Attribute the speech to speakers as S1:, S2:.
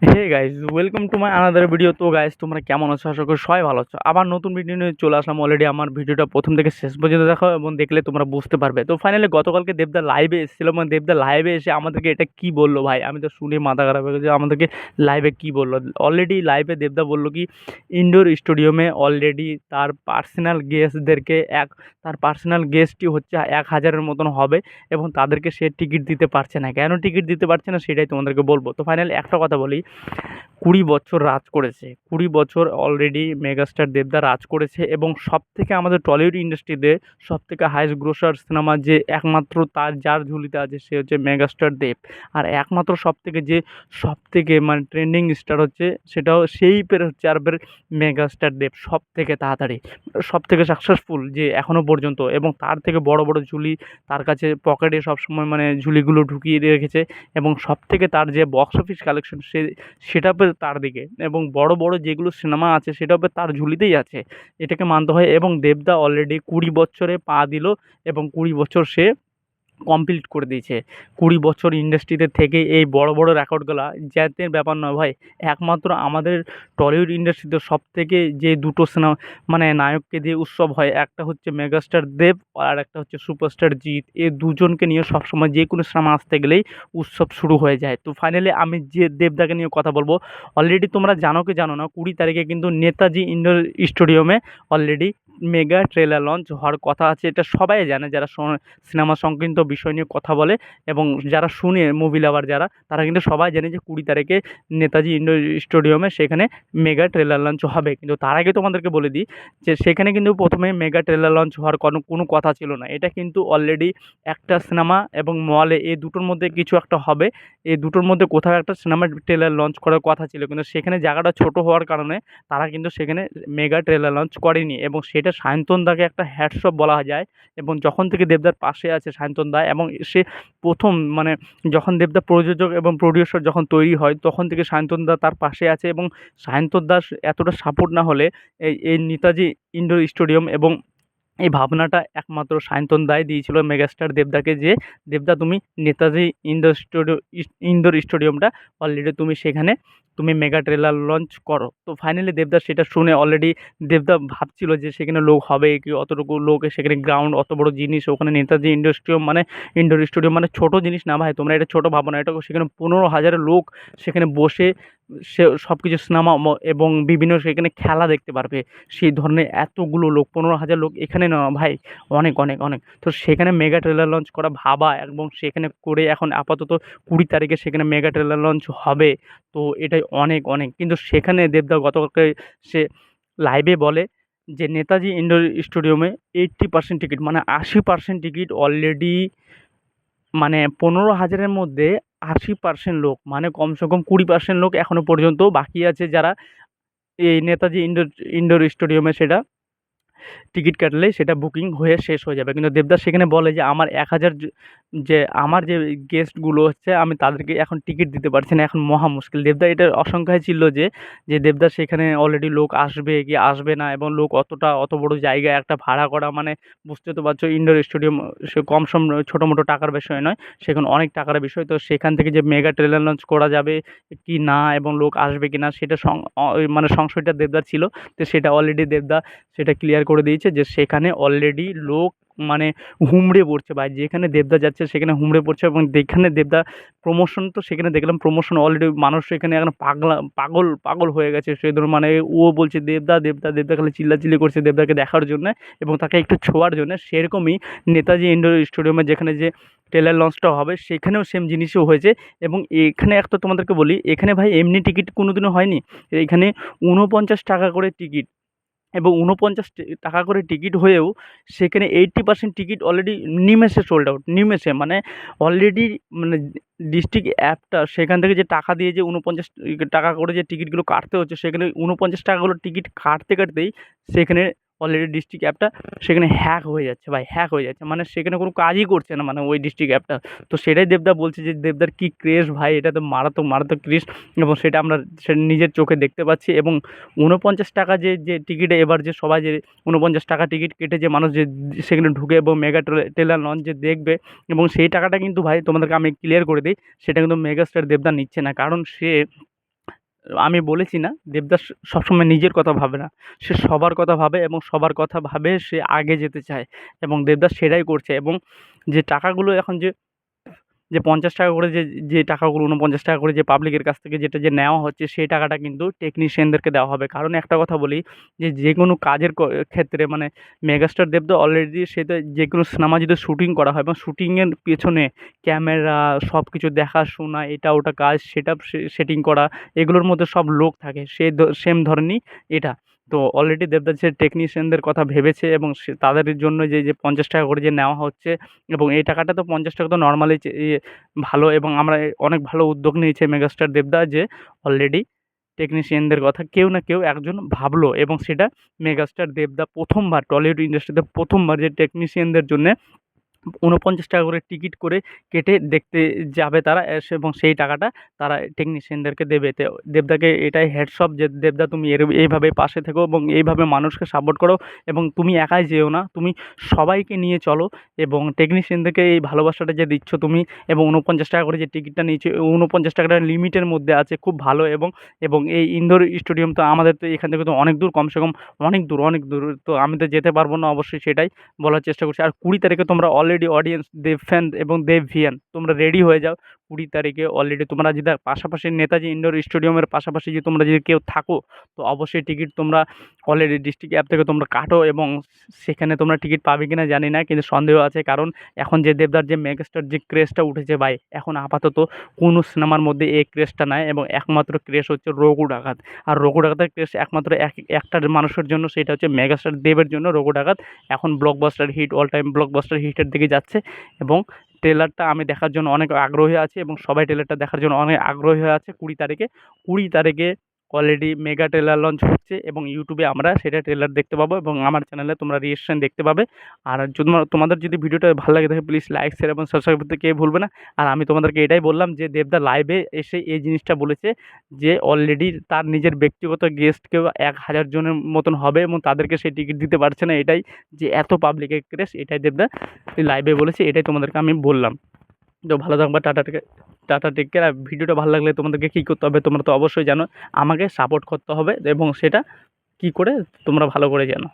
S1: Hey guys welcome to my another video তো guys তোমরা কেমন আছো? আশা করি সবাই ভালো আছো। আবার নতুন ভিডিও নিয়ে চলে আসলাম। অলরেডি আমার ভিডিওটা প্রথম থেকে শেষ পর্যন্ত দেখো এবং দেখলে তোমরা বুঝতে পারবে। তো ফাইনালি গতকালকে দেবদা লাইভে এসেছিল মানে দেবদা লাইভে এসে আমাদেরকে এটা কি বলল ভাই? আমি তো শুনে মাথা খারাপ হয়ে গেছে আমাদেরকে লাইভে কি বলল। অলরেডি লাইভে দেবদা বলল কি ইনডোর স্টেডিয়ামে অলরেডি তার পার্সোনাল গেস্টদেরকে এক, তার পার্সোনাল গেস্টটি হচ্ছে এক হাজারের মতন হবে এবং তাদেরকে সে টিকিট দিতে পারছে না। কেন টিকিট দিতে পারছে না সেটাই তোমাদেরকে বলব। তো ফাইনালি একটা কথা বলি কুড়ি বছর রাজ করেছে। কুড়ি বছর অলরেডি মেগাস্টার দেবদা রাজ করেছে এবং সব থেকে আমাদের টলিউড ইন্ডাস্ট্রিতে সব থেকে হাইস্ট গ্রোসার সিনেমা যে একমাত্র তার, যার ঝুলিতে আছে সে হচ্ছে মেগাস্টার দেব। আর একমাত্র সব থেকে যে সব থেকে মানে ট্রেন্ডিং স্টার হচ্ছে সেটাও সেই পের হচ্ছে আর বের মেগাস্টার দেব সব থেকে তাড়াতাড়ি। সব থেকে সাকসেসফুল যে এখনও পর্যন্ত এবং তার থেকে বড় বড় ঝুলি তার কাছে পকেটে সবসময় মানে ঝুলিগুলো ঢুকিয়ে রেখেছে এবং সব থেকে তার যে বক্স অফিস কালেকশন সে সেটা তার দিকে এবং বড় বড় যেগুলো সিনেমা আছে সেটা তার ঝুলিতেই আছে। এটাকে মানতে হয় এবং দেবদা অলরেডি কুড়ি বছরে পা দিল এবং কুড়ি বছর সে কমপ্লিট করে দিয়েছে। কুড়ি বছর ইন্ডাস্ট্রিতে থেকে এই বড় বড় রেকর্ডগুলা জ্যাতের ব্যাপার নয় ভাই। একমাত্র আমাদের টলিউড ইন্ডাস্ট্রিতে সব থেকে যে দুটো সিনেমা মানে নায়ককে দিয়ে উৎসব হয়, একটা হচ্ছে মেগাস্টার দেব আর একটা হচ্ছে সুপারস্টার জিৎ এই দুজনকে নিয়ে সবসময় যে কোনো সিনেমা আসতে গেলেই উৎসব শুরু হয়ে যায়। তো ফাইনালি আমি যে দেবদাকে নিয়ে কথা বলব অলরেডি তোমরা জানো কি জানো না, কুড়ি তারিখে কিন্তু নেতাজি ইন্ডোর স্টেডিয়ামে অলরেডি মেগা ট্রেলার লঞ্চ হওয়ার কথা আছে, এটা সবাই জানে যারা সিনেমা সংক্রান্ত বিষয় নিয়ে কথা বলে এবং যারা শুনে মুভি লাভার যারা, তারা কিন্তু সবাই জানে যে কুড়ি তারিখে নেতাজি ইন্ডোর স্টেডিয়ামে সেখানে মেগা ট্রেলার লঞ্চ হবে। কিন্তু তার আগে তোমাদেরকে বলে দিই যে সেখানে কিন্তু প্রথমে মেগা ট্রেলার লঞ্চ হওয়ার কোনো কোনো কথা ছিল না। এটা কিন্তু অলরেডি একটা সিনেমা এবং মলে এই দুটোর মধ্যে কিছু একটা হবে। এই দুটোর মধ্যে কোথাও একটা সিনেমা ট্রেলার লঞ্চ করার কথা ছিল। কিন্তু সেখানে জায়গাটা ছোট হওয়ার কারণে তারা কিন্তু সেখানে মেগা ট্রেলার লঞ্চ করেনি এবং সেটা সায়ন্তন দাকে একটা হ্যাটসঅপ বলা যায় এবং যখন থেকে দেবদার পাশে আছে সায়ন্তন দা এবং সে প্রথম মানে যখন দেবদা প্রযোজক এবং প্রডিউসার যখন তৈরি হয়, তখন থেকে সায়ন্তন দা তার পাশে আছে এবং সায়ন্তন দাস এতটা সাপোর্ট না হলে এই এই নেতাজি ইনডোর স্টেডিয়াম এবং এই ভাবনাটা একমাত্র সায়ন্তন দায় দিয়েছিল মেগাস্টার দেবদাকে যে, দেবদা, তুমি নেতাজি ইনডোর স্টুডিও ইনডোর স্টেডিয়ামটা অলরেডি তুমি সেখানে তুমি মেগা ট্রেলার লঞ্চ করো। তো ফাইনালি দেবদা সেটা শুনে অলরেডি দেবদা ভাবছিল যে সেখানে লোক হবে কি, অতটুকু লোক সেখানে গ্রাউন্ড অত বড় জিনিস, ওখানে নেতাজি ইন্ডোর স্টেডিয়াম মানে ইনডোর স্টেডিয়াম মানে ছোটো জিনিস না ভাই, তোমরা এটা ছোটো ভাবো না, এটা সেখানে পনেরো হাজারের লোক সেখানে বসে সে সব কিছু সিনেমা এবং বিভিন্ন সেখানে খেলা দেখতে পারবে। সেই ধরনের এতগুলো লোক, পনেরো হাজার লোক এখানে না ভাই, অনেক অনেক অনেক। তো সেখানে মেগা ট্রেলার লঞ্চ করা ভাবা, এবং সেখানে করে এখন আপাতত কুড়ি তারিখে সেখানে মেগা ট্রেলার লঞ্চ হবে। তো এটাই অনেক অনেক। কিন্তু সেখানে দেবদা গতকালকে সে লাইভে বলে যে, নেতাজি ইন্ডোর স্টেডিয়ামে এইট্টি পার্সেন্ট টিকিট মানে আশি পার্সেন্ট টিকিট অলরেডি মানে পনেরো হাজারের মধ্যে আশি পার্সেন্ট লোক মানে কমসে কম কুড়ি পার্সেন্ট লোক এখনও পর্যন্ত বাকি আছে যারা এই নেতাজি ইন্ডোর ইন্ডোর স্টেডিয়ামে সেটা টিকিট কাটলে সেটা বুকিং হয়ে শেষ হয়ে যাবে। কিন্তু দেবদাস সেখানে বলে যে, আমার এক হাজার যে আমার যে গেস্টগুলো হচ্ছে, আমি তাদেরকে এখন টিকিট দিতে পারছি না। এখন মহা মুশকিল। দেবদা এটার আশঙ্কায় ছিল যে যে দেবদাস সেখানে অলরেডি লোক আসবে কি আসবে না এবং লোক অতটা, অত বড় জায়গায় একটা ভাড়া করা মানে বুঝতে তো পারছ ইনডোর স্টেডিয়াম সে কম সম, ছোটো মোটো টাকার বিষয় নয়, সেখানে অনেক টাকার বিষয়। তো সেখান থেকে যে মেগা ট্রেলার লঞ্চ করা যাবে কি না এবং লোক আসবে কি না, সেটা মানে সংশয়টা দেবদার ছিল। তো সেটা অলরেডি দেবদা সেটা ক্লিয়ার করে দিয়েছে যে সেখানে অলরেডি লোক মানে হুমড়ে পড়ছে বা যেখানে দেবদা যাচ্ছে সেখানে হুমড়ে পড়ছে এবং যেখানে দেবদা প্রমোশন তো সেখানে দেখলাম প্রমোশন অলরেডি মানুষ সেখানে এখন পাগলা, পাগল পাগল হয়ে গেছে। সে ধরুন মানে ও বলছে, দেবদা দেবদা দেবদা খালি চিল্লাচিল্লি করছে দেবদাকে দেখার জন্যে এবং তাকে একটু ছোঁয়ার জন্যে। সেরকমই নেতাজি ইন্ডোর স্টেডিয়ামে যেখানে যে ট্রেলার লঞ্চটা হবে সেখানেও সেম জিনিসও হয়েছে এবং এখানে একটা তোমাদেরকে বলি, এখানে ভাই এমনি টিকিট কোনো দিনও হয়নি। এখানে ঊনপঞ্চাশ টাকা করে টিকিট এবং উনপঞ্চাশ টাকা করে টিকিট হয়েও সেখানে এইট্টি পার্সেন্ট টিকিট অলরেডি নিমেষে সোল্ড আউট নিমেষে। মানে অলরেডি মানে ডিস্ট্রিক্ট অ্যাপটা সেখান থেকে যে টাকা দিয়ে যে উনপঞ্চাশ টাকা করে যে টিকিটগুলো কাটতে হচ্ছে, সেখানে ঊনপঞ্চাশ টাকাগুলো টিকিট কাটতে কাটতেই সেখানে অলরেডি ডিস্ট্রিক্ট অ্যাপটা সেখানে হ্যাক হয়ে যাচ্ছে, ভাই হ্যাক হয়ে যাচ্ছে। মানে সেখানে কোনো কাজই করছে না মানে ওই ডিস্ট্রিক্ট অ্যাপটা তো সেটাই দেবদা বলছে যে, দেবদার কী ক্রেজ ভাই? এটা তো মারাত্মক মারাত্মক ক্রেজ এবং সেটা আমরা সে নিজের চোখে দেখতে পাচ্ছি এবং ঊনপঞ্চাশ টাকা যে যে টিকিটে এবার যে সবাই যে ঊনপঞ্চাশ টাকা টিকিট কেটে যে মানুষ যে সেখানে ঢুকে এবং মেগা ট্রেলার লঞ্চ যে দেখবে এবং সেই টাকাটা কিন্তু ভাই তোমাদেরকে আমি ক্লিয়ার করে দিই, সেটা কিন্তু মেগাস্টার দেবদা নিচ্ছে না। কারণ সে আমি বলেছি না, দেবদাস সবসময় নিজের কথা ভাবে না। সে সবার কথা ভাবে এবং সবার কথা ভাবে সে আগে যেতে চায় এবং দেবদাস সেটাই করছে এবং যে টাকাগুলো এখন যে যে পঞ্চাশ টাকা করে যে যে টাকাগুলো, ঊনপঞ্চাশ টাকা করে যে পাবলিকের কাছ থেকে যেটা যে নেওয়া হচ্ছে সেই টাকাটা কিন্তু টেকনিশিয়ানদেরকে দেওয়া হবে। কারণ একটা কথা বলি যে যে কোনো কাজের ক্ষেত্রে মানে মেগাস্টার দেব তো অলরেডি সে তো যে কোনো সিনেমা যদি শুটিং করা হয় এবং শুটিংয়ের পেছনে ক্যামেরা সব কিছু দেখাশোনা, এটা ওটা কাজ, সেটা সেটিং করা, এগুলোর মধ্যে সব লোক থাকে। সেই সেম ধরনই এটা। তো অলরেডি দেবদাস যে টেকনিশিয়ানদের কথা ভেবেছে এবং সে তাদের জন্য যে যে পঞ্চাশ টাকা করে যে নেওয়া হচ্ছে এবং এই টাকাটা তো পঞ্চাশ টাকা তো নর্মালি ইয়ে ভালো এবং আমরা অনেক ভালো উদ্যোগ নিয়েছে মেগাস্টার দেবদা যে অলরেডি টেকনিশিয়ানদের কথা কেউ না কেউ একজন ভাবলো এবং সেটা মেগাস্টার দেবদা প্রথমবার টলিউড ইন্ডাস্ট্রিতে প্রথমবার যে টেকনিশিয়ানদের জন্যে ঊনপঞ্চাশ টাকা করে টিকিট করে কেটে দেখতে যাবে তারা এবং সেই টাকাটা তারা টেকনিশিয়ানদেরকে দেবে। দেবদাকে এটাই অফ যে, দেবদা, তুমি এর, এইভাবে পাশে থেকো এবং এইভাবে মানুষকে সাপোর্ট করো এবং তুমি একাই যেও না। তুমি সবাইকে নিয়ে চলো এবং টেকনিশিয়ানদেরকে এই ভালোবাসাটা যে দিচ্ছ তুমি এবং ঊনপঞ্চাশ টাকা করে যে টিকিটটা নিয়েছো ঊনপঞ্চাশ টাকাটা লিমিটের মধ্যে আছে, খুব ভালো এবং এবং এই ইন্দোর স্টেডিয়াম তো আমাদের তো এখান থেকে তো অনেক দূর, কমসে কম অনেক দূর অনেক দূর। তো আমি তো যেতে পারব না অবশ্যই সেটাই বলার চেষ্টা করছি। আর কুড়ি তারিখে তোমরা অলরেডি অডিয়েন্স দেব ফ্যান এবং দেব ভিয়ান তোমরা রেডি হয়ে যাও। কুড়ি তারিখে অলরেডি তোমরা যদি পাশাপাশি নেতাজি ইনডোর স্টেডিয়ামের পাশাপাশি যদি তোমরা যদি কেউ থাকো, তো অবশ্যই টিকিট তোমরা অলরেডি ডিস্ট্রিক্ট অ্যাপ থেকে তোমরা কাটো এবং সেখানে তোমরা টিকিট পাবে কি না জানি না, কিন্তু সন্দেহ আছে কারণ এখন যে দেবদার, যে মেগাস্টার যে ক্রেজটা উঠেছে ভাই, এখন আপাতত কোনো সিনেমার মধ্যে এই ক্রেজটা নাই এবং একমাত্র ক্রেজ হচ্ছে রঘু ডাকাত। আর রঘু ডাকাতের ক্রেজ একমাত্র এক, একটা মানুষের জন্য সেটা হচ্ছে মেগাস্টার দেবের জন্য রঘু ডাকাত। এখন blockbuster hit all time blockbuster হিটের দিকে যাচ্ছে এবং ট্রেলারটা আমি দেখার জন্য অনেক আগ্রহী আছি এবং সবাই ট্রেলারটা দেখার জন্য অনেক আগ্রহী হয়ে আছে কুড়ি তারিখে। কুড়ি তারিখে অলরেডি মেগা ট্রেলার লঞ্চ হচ্ছে এবং ইউটিউবে আমরা সেটা ট্রেলার দেখতে পাবো এবং আমার চ্যানেলে তোমরা রিয়েকশন দেখতে পাবে। আর তোমাদের যদি ভিডিওটা ভালো লাগে থাকে প্লিজ লাইক শেয়ার এবং সাবস্ক্রাইব করতে কেউ ভুলবে না। আর আমি তোমাদেরকে এটাই বললাম যে দেবদা লাইভে এসে এই জিনিসটা বলেছে যে অলরেডি তার নিজের ব্যক্তিগত গেস্টকেও এক হাজার জনের মতন হবে এবং তাদেরকে সে টিকিট দিতে পারছে না। এটাই যে এত পাবলিকের ক্রেস এটাই দেবদা লাইভে বলেছে, এটাই তোমাদেরকে আমি বললাম। তো ভালো থাকবা, টাটা। টাটা টেক কেয়ার আর ভিডিওটা ভালো লাগলে তোমাদেরকে কী করতে হবে তোমরা তো অবশ্যই জানো, আমাকে সাপোর্ট করতে হবে এবং সেটা কী করে তোমরা ভালো করে জানো।